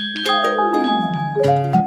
Música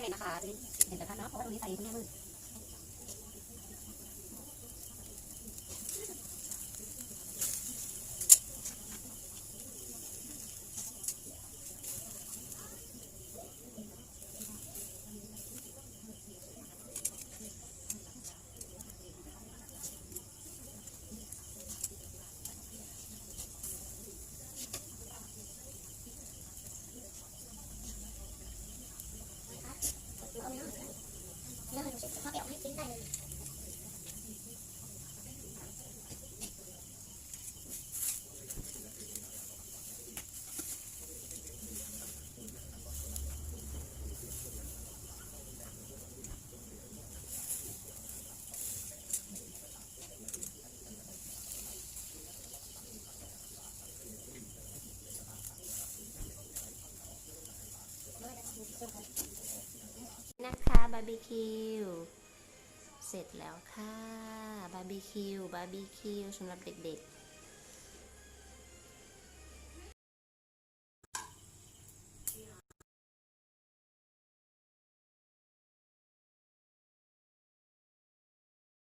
เลยนะคะเห็นแต่ท่านเนาะเพราะว่าตรงนี้ไฟคุณแม่มืด นะคะบาร์บีคิวเสร็จแล้วค่ะบาร์บีคิวบาร์บีคิวสำหรับเด็กๆ